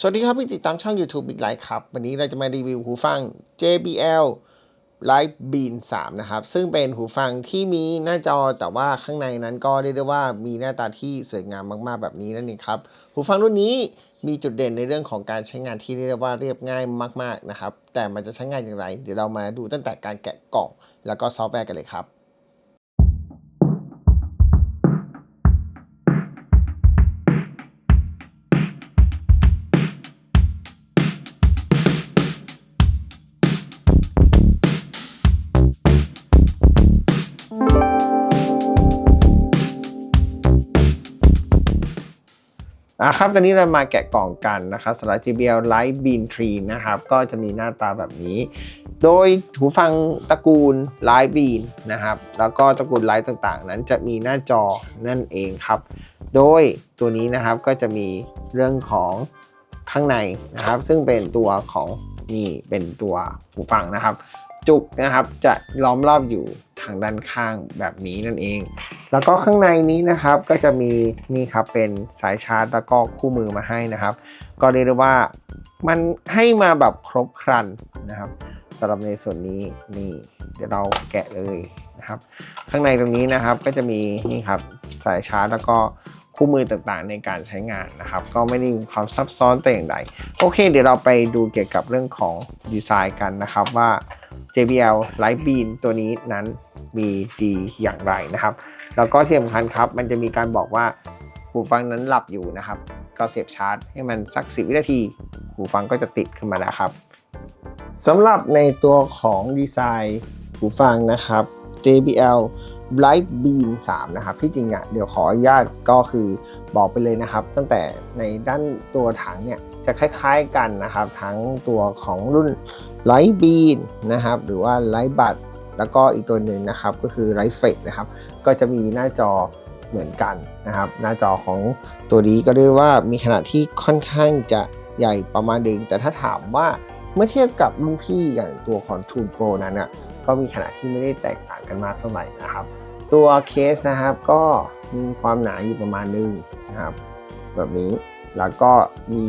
สวัสดีครับพี่ติดตามช่อง YouTube อีกไลฟ์ครับ วันนี้เราจะมารีวิวหูฟัง JBL Live Bean 3 นะครับ ซึ่งเป็นหูฟังที่มีหน้าจอแต่ว่าข้างในนั้นก็เรียกได้ว่ามีหน้าตาที่สวยงามมาก ๆ แบบนี้นั่นเองครับ หูฟังรุ่นนี้มีจุดเด่นในเรื่องของการใช้งานที่เรียกได้ว่าเรียบง่ายมาก ๆ นะครับ แต่มันจะใช้งานอย่างไร เดี๋ยวเรามาดูตั้งแต่การแกะกล่องแล้วก็ซอฟต์แวร์กันเลยครับ อะครับตอนนี้เรามาแกะกล่องกันนะครับสำหรับ JBL Light Bean Tree นะครับ ก็จะมีหน้าตาแบบนี้ โดยหูฟังตระกูล Light Bean นะครับ แล้วก็ตระกูล Light ต่างๆ นั้นจะมีหน้าจอนั่นเองครับ โดยตัวนี้นะครับก็จะมีเรื่องของข้างในนะครับ ซึ่งเป็นตัวของนี่เป็นตัวหูฟังนะครับ จุกนะครับ จะล้อมรอบอยู่ทางด้านข้างแบบนี้นั่นเอง แล้วก็ข้างในนี้นะครับก็จะมีนี่ครับเป็นสายชาร์จแล้วก็คู่มือมาให้นะครับ ก็เรียกได้ว่ามันให้มาแบบครบครันนะครับสำหรับในส่วนนี้นี่เดี๋ยวเราแกะเลยนะครับ ข้างในตรงนี้นะครับก็จะมีนี่ครับสายชาร์จแล้วก็ คู่มือต่างๆ ในการใช้งานนะครับ ก็ไม่ได้มีความซับซ้อนแต่อย่างใด โอเค เดี๋ยวเราไปดูเกี่ยวกับเรื่องของดีไซน์กันนะครับว่า JBL Light Beam ตัวนี้นั้นมีดีอย่างไรนะครับ แล้วก็ที่สำคัญครับ มันจะมีการบอกว่าหูฟังนั้นหลับอยู่นะครับ ก็เสียบชาร์จ ให้มันสักสิวินาที หูฟังก็จะติดขึ้นมาแล้วครับสำหรับในตัวของดีไซน์หูฟังนะครับ JBL Light Beam 3นะครับ ที่จริงอะเดี๋ยวขออนุญาตก็คือบอกไปเลยนะครับ ตั้งแต่ในด้านตัวถังเนี่ยจะคล้ายๆกันนะครับ ทั้งตัวของรุ่น Light Beam นะครับ หรือว่า Light Bud แล้วก็อีกตัวหนึ่งนะครับก็คือ Light f e d นะครับ ก็จะมีหน้าจอเหมือนกันนะครับ หน้าจอของตัวนี้ก็เรียกว่ามีขนาดที่ค่อนข้างจะใหญ่ประมาณหนึ่งแต่ถ้าถามว่าเมื่อเทียบกับรุ่นพี่อย่างตัวของ t o o l Pro นั้นน่ะก็มีขนาดที่ไม่ได้แตกต่าง กันมากเท่าไหร่นะครับ ตัวเคสนะครับก็มีความหนาอยู่ประมาณนึงนะครับ แบบนี้แล้วก็มี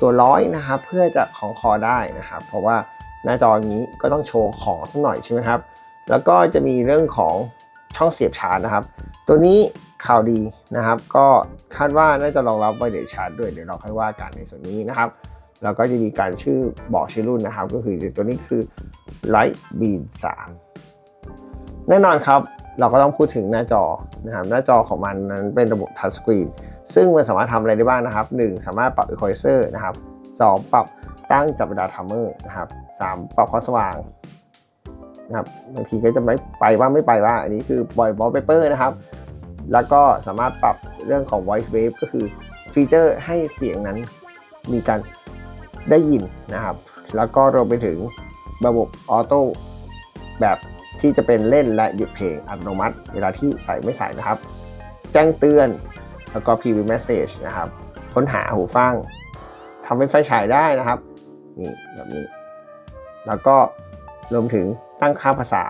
ตัวร้อยนะครับ เพื่อจะของคอได้นะครับ เพราะว่าหน้าจออย่างนี้ก็ต้องโชว์ของสักหน่อยใช่ไหมครับ แล้วก็จะมีเรื่องของช่องเสียบชาร์จนะครับ ตัวนี้ข่าวดีนะครับ ก็คาดว่าน่าจะรองรับไวเลสชาร์จด้วยเดี๋ยวเราค่อยว่ากันในส่วนนี้นะครับแล้วก็จะมีการชื่อบอกชื่อรุ่นนะครับ ก็คือตัวนี้คือ Light Beam 3 แน่นอนครับ เราก็ต้องพูดถึงหน้าจอนะครับหน้าจอของมันนั้นเป็นระบบทัชสกรีนซึ่งมันสามารถทำอะไรได้บ้างนะครับ 1 สามารถปรับ equalizer นะครับ 2 ปรับตั้งจับเวลาทัมเมอร์นะครับ 3 ปรับความสว่างนะครับบางทีก็จะไม่ไปว่าไม่ไปว่า อันนี้คือปล่อยบอลเปเปอร์นะครับ แล้วก็สามารถปรับเรื่องของ voice wave ก็คือฟีเจอร์ให้เสียงนั้นมีการได้ยินนะครับ แล้วก็รวมไปถึงระบบออโต้แบบ ที่จะเป็นเล่นและหยุดเพลงอัตโนมัติ เวลาที่ใส่ไม่ใส่นะครับ แจ้งเตือนแล้วก็ preview message นะครับ ค้นหาหูฟังทำเป็นไฟฉายได้นะครับนี่แบบนี้ แล้วก็รวมถึงตั้งค่าภาษา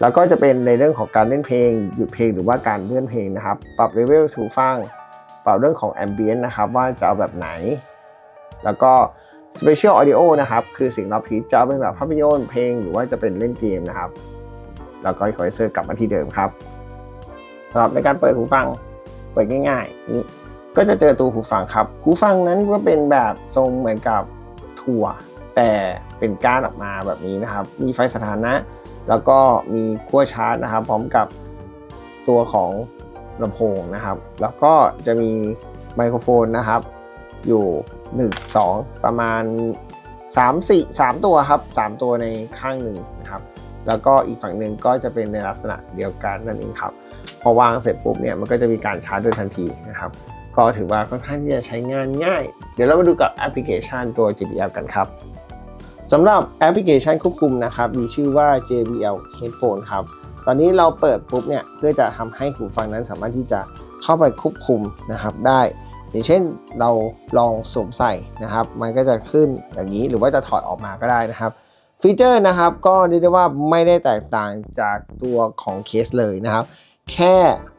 แล้วก็จะเป็นในเรื่องของการเล่นเพลง หยุดเพลงหรือว่าการเลื่อนเพลงนะครับ ปรับเลเวลหูฟัง ปรับเรื่องของ ambient นะครับว่าจะเอาแบบไหน แล้วก็ special audio นะครับ คือสียงรอบทิศจะเป็นแบบภาพยนตร์เพลงหรือว่าจะเป็นเล่นเกมนะครับ แล้วก็ equalizer กลับมาที่เดิมครับสำหรับในการเปิดหูฟังเปิดง่ายๆนี่ก็จะเจอตัวหูฟังครับ หูฟังนั้นก็เป็นแบบทรงเหมือนกับถั่ว แต่เป็นก้านออกมาแบบนี้นะครับ มีไฟสถานะ แล้วก็มีขั้วชาร์จนะครับ พร้อมกับตัวของลำโพงนะครับ แล้วก็จะมีไมโครโฟนนะครับ อยู่ 1 2 ประมาณ 3 4 3 ตัวครับ 3 ตัวในข้างหนึ่งนะครับแล้วก็อีกฝั่งหนึ่งก็จะเป็นในลักษณะเดียวกันนั่นเองครับ พอวางเสร็จปุ๊บเนี่ยมันก็จะมีการชาร์จโดยทันทีนะครับ ก็ถือว่าค่อนข้างที่จะใช้งานง่าย เดี๋ยวเรามาดูกับแอปพลิเคชันตัว JBL กันครับสำหรับแอปพลิเคชันควบคุมนะครับมีชื่อว่า JBL Headphone ครับ ตอนนี้เราเปิดปุ๊บเนี่ยเพื่อจะทำให้หูฟังนั้นสามารถที่จะเข้าไปควบคุมนะครับได้อย่างเช่นเราลองสวมใส่นะครับ มันก็จะขึ้นอย่างนี้หรือว่าจะถอดออกมาก็ได้นะครับ ฟีเจอร์นะครับก็เรียกได้ว่าไม่ได้แตกต่างจากตัวของเคสเลยนะครับ แค่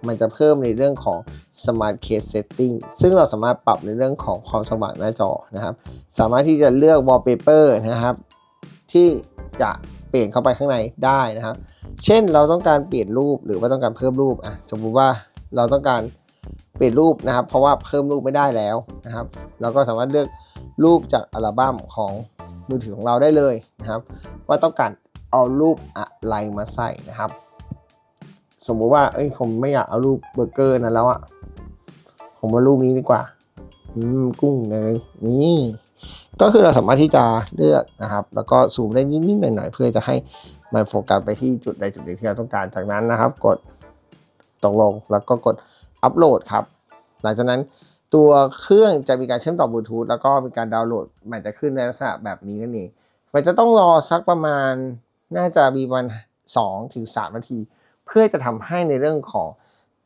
มันจะเพิ่มในเรื่องของ Smart Case Setting ซึ่งเราสามารถปรับในเรื่องของความสว่างหน้าจอนะครับ สามารถที่จะเลือก Wallpaper นะครับ ที่จะเปลี่ยนเข้าไปข้างในได้นะครับ เช่นเราต้องการเปลี่ยนรูปหรือว่าต้องการเพิ่มรูปอะสมมุติว่าเราต้องการเปลี่ยนรูปนะครับ เพราะว่าเพิ่มรูปไม่ได้แล้วนะครับ เราก็สามารถเลือกรูปจากอัลบั้มของมือถือของเราได้เลยนะครับ ว่าต้องการเอารูปอะไรมาใส่นะครับ สมมุติว่าเอ้ยผมไม่อยากเอารูปเบอร์เกอร์นั้นแล้วอะผมว่ารูปนี้ดีกว่าอืมกุ้งเนยนี่ก็คือเราสามารถที่จะเลือกนะครับ แล้วก็ซูมได้นิดๆหน่อยๆเพื่อจะให้ มันโฟกัสไปที่จุดใดจุดหนึ่งที่เราต้องการจากนั้นนะครับ กดตกลงแล้วก็กดอัปโหลดครับ หลังจากนั้นตัวเครื่องจะมีการเชื่อมต่อบลูทูธแล้วก็มีการดาวน์โหลดมันจะขึ้นในลักษณะแบบนี้นั่นเองมันจะต้องรอสักประมาณน่าจะมีประมาณ2ถึง3นาที เพื่อจะทำให้ในเรื่องของ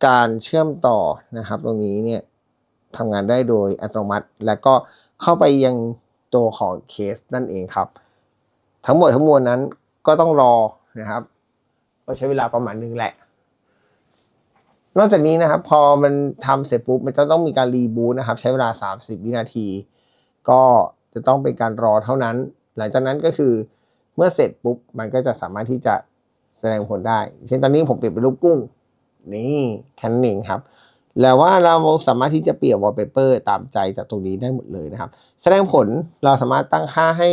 การเชื่อมต่อนะครับ ตรงนี้เนี่ยทำงานได้โดยอัตโนมัติ และก็เข้าไปยังตัวของเคสนั่นเองครับ ทั้งหมดทั้งมวลนั้น ก็ต้องรอนะครับ ก็ใช้เวลาประมาณนึงแหละ นอกจากนี้นะครับ พอมันทำเสร็จปุ๊บมันจะต้องมีการรีบูตนะครับ ใช้เวลา 30 วินาที ก็จะต้องเป็นการรอเท่านั้น หลังจากนั้นก็คือเมื่อเสร็จปุ๊บมันก็จะสามารถที่จะแสดงผลได้ เช่นตอนนี้ผมเปลี่ยนเป็นรูปกุ้ง นี่แค่นั้นเองครับแล้วว่าเราสามารถที่จะเปลี่ยน wallpaper ตามใจจากตรงนี้ได้หมดเลยนะครับ แสดงผลเราสามารถตั้งค่าให้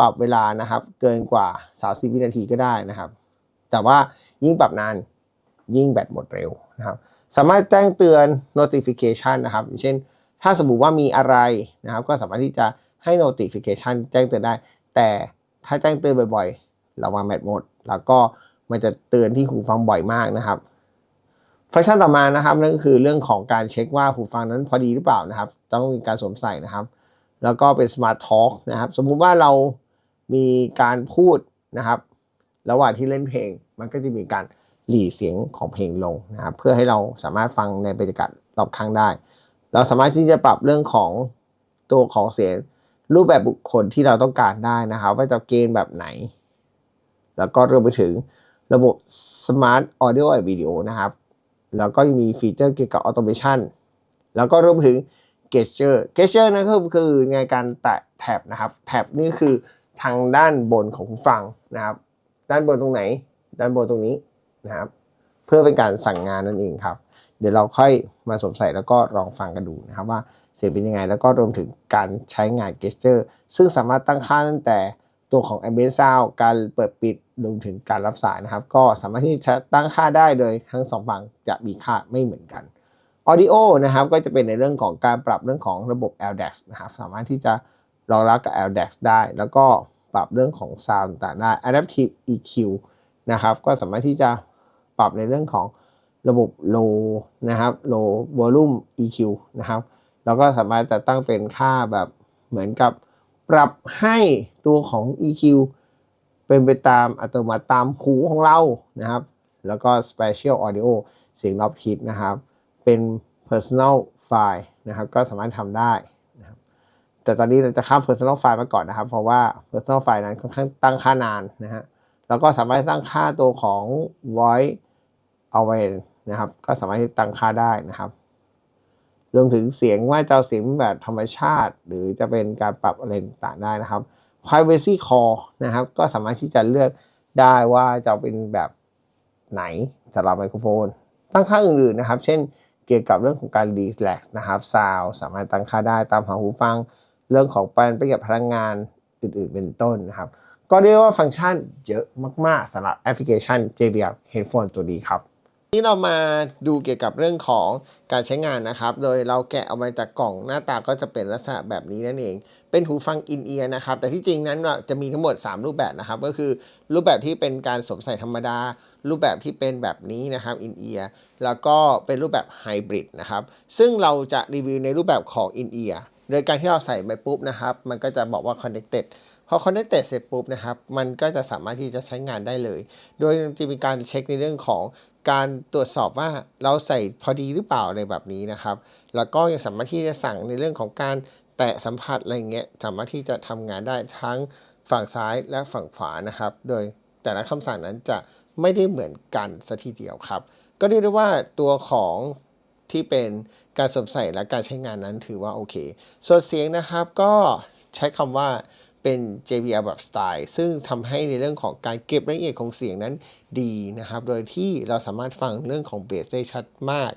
ปรับเวลานะครับ เกินกว่า 30 วินาทีก็ได้นะครับ แต่ว่ายิ่งปรับนานยิ่งแบตหมดเร็วนะครับ สามารถแจ้งเตือน notification นะครับอย่างเช่น ถ้าสมมติว่ามีอะไรนะครับ ก็สามารถที่จะให้ notification แจ้งเตือนได้ แต่ถ้าแจ้งเตือนบ่อยๆระวังแบตหมด แล้วก็มันจะเตือนที่หูฟังบ่อยมากนะครับ ฟังก์ชันต่อมานะครับนั่นก็คือเรื่องของการเช็คว่าหูฟังนั้นพอดีหรือเปล่านะครับ ต้องมีการสวมใส่นะครับ แล้วก็เป็น Smart Talk นะครับ สมมุติว่าเรา มีการพูดนะครับ ระหว่างที่เล่นเพลง มันก็จะมีการหลีเสียงของเพลงลงนะครับเพื่อให้เราสามารถฟังในบรรยากาศรอบข้างได้ เราสามารถที่จะปรับเรื่องของตัวของเสียงรูปแบบบุคคลที่เราต้องการได้นะครับ ว่าจะเกณฑ์แบบไหน แล้วก็รวมไปถึงระบบ Smart Audio and Video นะครับ แล้วก็ยังมีฟีเจอร์เกี่ยวกับ Automation แล้วก็รวมไปถึง Gesture Gesture นั่นก็คือในการแตะแท็บนะครับ แท็บนี่คือ ทางด้านบนของหูฟังนะครับ ด้านบนตรงไหน ด้านบนตรงนี้นะครับ เพื่อเป็นการสั่งงานนั่นเองครับ เดี๋ยวเราค่อยมาสวมใส่แล้วก็ลองฟังกันดูนะครับว่าเสียงเป็นยังไง แล้วก็รวมถึงการใช้งาน Gesture ซึ่งสามารถตั้งค่าตั้งแต่ตัวของ Ambient Sound การเปิดปิดรวมถึงการรับสายนะครับ ก็สามารถที่จะตั้งค่าได้โดยทั้งสองฝั่งจะมีค่าไม่เหมือนกัน Audio นะครับก็จะเป็นในเรื่องของการปรับเรื่องของระบบ LDAC นะครับ สามารถที่จะ รองรับกับ LDAC ได้ แล้วก็ปรับเรื่องของ Sound ต่างได้ Adaptive EQ นะครับก็สามารถที่จะปรับในเรื่องของระบบ low นะครับ low volume EQ นะครับแล้วก็สามารถจะตั้งเป็นค่าแบบเหมือนกับปรับให้ตัวของ EQ เป็นไปตามอัตโนมัติตามหูของเรานะครับ แล้วก็ Spatial Audio เสียงรอบทิศนะครับ เป็น Personal File นะครับ ก็สามารถทำได้ แต่ตอนนี้เราจะข้าม Personal File มาก่อนนะครับ เพราะว่า Personal File นั้นค่อนข้างตั้งค่านานนะฮะแล้วก็สามารถตั้งค่าตัวของ Voice Away นะครับ ก็สามารถที่ตั้งค่าได้นะครับ รวมถึงเสียงว่าจะเสียงแบบธรรมชาติ หรือจะเป็นการปรับอะไรต่างได้นะครับ privacy call นะครับ ก็สามารถที่จะเลือกได้ว่าจะเป็นแบบไหนสำหรับไมโครโฟน ตั้งค่าอื่นๆนะครับ เช่น เกี่ยวกับเรื่องของการ relax นะครับ sound สามารถตั้งค่าได้ตามหาหูฟัง เรื่องของการประหยัดพลังงานอื่นๆเป็นต้นนะครับ ก็เรียกว่าฟังก์ชันเยอะมากๆสำหรับแอปพลิเคชัน JBL Headphone ตัวนี้ครับนี่เรามาดูเกี่ยวกับเรื่องของการใช้งานนะครับ โดยเราแกะออกมาจากกล่องหน้าตาก็จะเป็นลักษณะแบบนี้นั่นเอง เป็นหูฟังอินเอียร์นะครับ แต่ที่จริงนั้นจะมีทั้งหมด 3 รูปแบบนะครับ ก็คือรูปแบบที่เป็นการสวมใส่ธรรมดา รูปแบบที่เป็นแบบนี้นะครับอินเอียร์แล้วก็เป็นรูปแบบไฮบริดนะครับ ซึ่งเราจะรีวิวในรูปแบบของอินเอียร์ โดยการที่เราใส่ไปปุ๊บนะครับ มันก็จะบอกว่า connected พอ connected เสร็จปุ๊บนะครับ มันก็จะสามารถที่จะใช้งานได้เลย โดยจะมีการเช็คในเรื่องของการตรวจสอบว่าเราใส่พอดีหรือเปล่าในแบบนี้นะครับ แล้วก็ยังสามารถที่จะสั่งในเรื่องของการแตะสัมผัสอะไรเงี้ย สามารถที่จะทำงานได้ทั้งฝั่งซ้ายและฝั่งขวานะครับ โดยแต่ละคำสั่งนั้นจะไม่ได้เหมือนกันสัทีเดียวครับ ก็เรียกได้ว่าตัวของที่เป็น การสวมใส่และการใช้งานนั้นถือว่าโอเค ส่วนเสียงนะครับก็ใช้คำว่าเป็น JBL แบบสไตล์ ซึ่งทำให้ในเรื่องของการเก็บรายละเอียดของเสียงนั้นดีนะครับ โดยที่เราสามารถฟังเรื่องของเบสได้ชัดมาก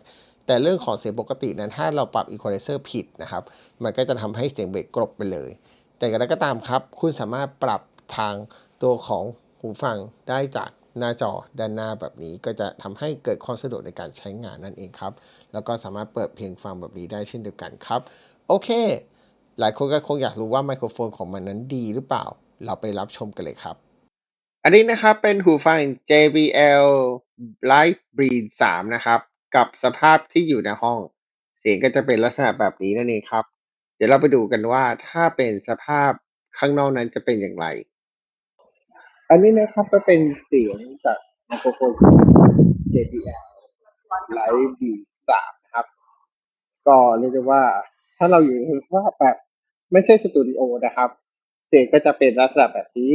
แต่เรื่องของเสียงปกตินั้น ถ้าเราปรับ equalizer ผิดนะครับ มันก็จะทำให้เสียงเบสกรบไปเลย แต่อย่างไรก็ตามครับ คุณสามารถปรับทางตัวของหูฟังได้จาก หน้าจอด้านหน้าแบบนี้ ก็จะทำให้เกิดความสะดวกในการใช้งานนั่นเองครับ แล้วก็สามารถเปิดเพลงฟังแบบนี้ได้เช่นเดียวกันครับ โอเค หลายคนก็คงอยากรู้ว่าไมโครโฟนของมันนั้นดีหรือเปล่า เราไปรับชมกันเลยครับ อันนี้นะครับเป็นหูฟัง JBL Live Breed 3 นะครับ กับสภาพที่อยู่ในห้อง เสียงก็จะเป็นลักษณะแบบนี้นั่นเองครับ เดี๋ยวเราไปดูกันว่าถ้าเป็นสภาพข้างนอกนั้นจะเป็นอย่างไร อันนี้นะครับก็เป็นเสียงจากไมโครโฟน JBL Live Breed 3นะครับ ก็เรียกได้ว่า ถ้าเราอยู่ในสภาพแบบไม่ใช่สตูดิโอนะครับ เสียงก็จะเป็นลักษณะแบบนี้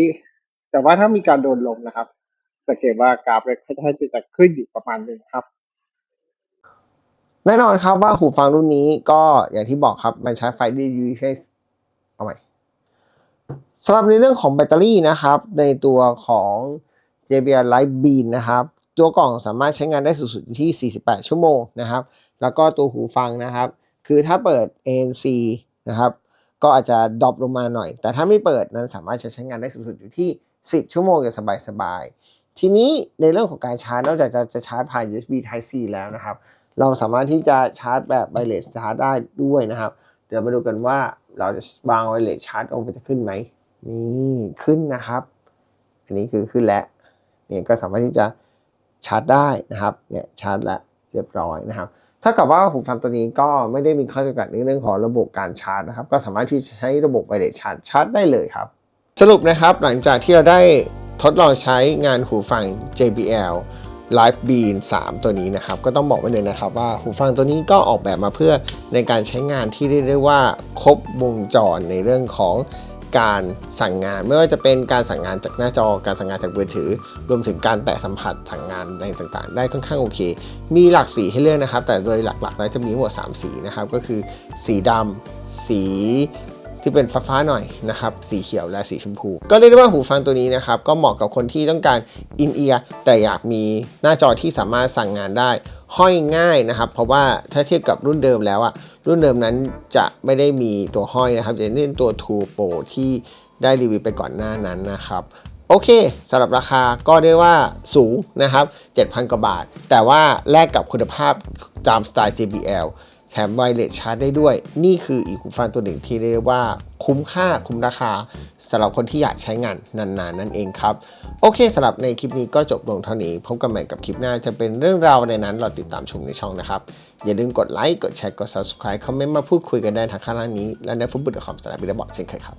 แต่ว่าถ้ามีการโดนลมนะครับสังเกตว่ากราฟเลยค่อนข้างที่จะขึ้นอยู่ประมาณหนึงครับ แน่นอนครับว่าหูฟังรุ่นนี้ก็อย่างที่บอกครับ มันใช้ไฟ DUX เอาใหม่ สำหรับในเรื่องของแบตเตอรี่นะครับ ในตัวของ JBL Live Beam นะครับ ตัวกล่องสามารถใช้งานได้สูงสุดที่ 48 ชั่วโมงนะครับ แล้วก็ตัวหูฟังนะครับ คือถ้าเปิด ANC นะครับ ก็อาจจะดรอปลงมาหน่อย แต่ถ้าไม่เปิดนั้นสามารถจะใช้งานได้สูงสุดอยู่ที่ 10 ชั่วโมงอย่างสบายๆ ทีนี้ในเรื่องของการชาร์จนอกจากจะจะชาร์จผ่าน USB Type C แล้วนะครับ เราสามารถที่จะชาร์จแบบไวเลสชาร์จได้ด้วยนะครับ เดี๋ยวมาดูกันว่า เราจะวางไวเลสชาร์จลงไปจะขึ้นไหมนี่ขึ้นนะครับ อันนี้คือขึ้นแล้วเนี่ยก็สามารถที่จะชาร์จได้นะครับเนี่ยชาร์จแล้วเรียบร้อยนะครับถ้ากับว่าหูฟังตัวนี้ก็ไม่ได้มีข้อจำกัดในเรื่องของระบบการชาร์จนะครับ ก็สามารถที่จะใช้ระบบไวเลสชาร์จชาร์จได้เลยครับ สรุปนะครับหลังจากที่เราได้ทดลองใช้งานหูฟัง JBL Live Beam 3ตัวนี้นะครับ ก็ต้องบอกไว้เลยนะครับว่าหูฟังตัวนี้ก็ออกแบบมาเพื่อในการใช้งานที่เรียกได้ว่าครบวงจรในเรื่องของการสั่งงานไม่ว่าจะเป็นการสั่งงานจากหน้าจอการสั่งงานจากมือถือ รวมถึงการแตะสัมผัสสั่งงานในต่างๆ ได้ค่อนข้างโอเค มีหลากสีให้เลือกนะครับ แต่โดยหลักๆแล้วจะมีทั้งหมด3สีนะครับก็คือ สีดำสี ที่เป็นฟ้าๆหน่อยนะครับสีเขียวและสีชมพู ก็เรียกได้ว่าหูฟังตัวนี้นะครับก็เหมาะกับคนที่ต้องการอินเอียร์แต่อยากมีหน้าจอที่สามารถสั่งงานได้ห้อยง่ายนะครับ เพราะว่าถ้าเทียบกับรุ่นเดิมแล้วอะรุ่นเดิมนั้นจะไม่ได้มีตัวห้อยนะครับจะเน้นตัว True Pro ที่ได้รีวิวไปก่อนหน้านั้นนะครับโอเคสำหรับราคาก็ได้ว่าสูงนะครับ 7,000 กว่าบาท แต่ว่าแลกกับคุณภาพตามสไตล์ JBL แถมไวเลสชาร์จได้ด้วย นี่คืออีกหูฟังตัวหนึ่งที่เรียกว่าคุ้มค่าคุ้มราคาสำหรับคนที่อยากใช้งานนานๆนั่นเองครับ โอเคสำหรับในคลิปนี้ก็จบลงเท่านี้พบกันใหม่กับคลิปหน้าจะเป็นเรื่องราวในนั้นเราติดตามชมในช่องนะครับ อย่าลืมกดไลค์กดแชร์กด subscribe คอมเมนต์มาพูดคุยกันได้ทางข้างล่างนี้ และในฟุตบอลคอมสำหรับบิลบอกเช่นเคยครับ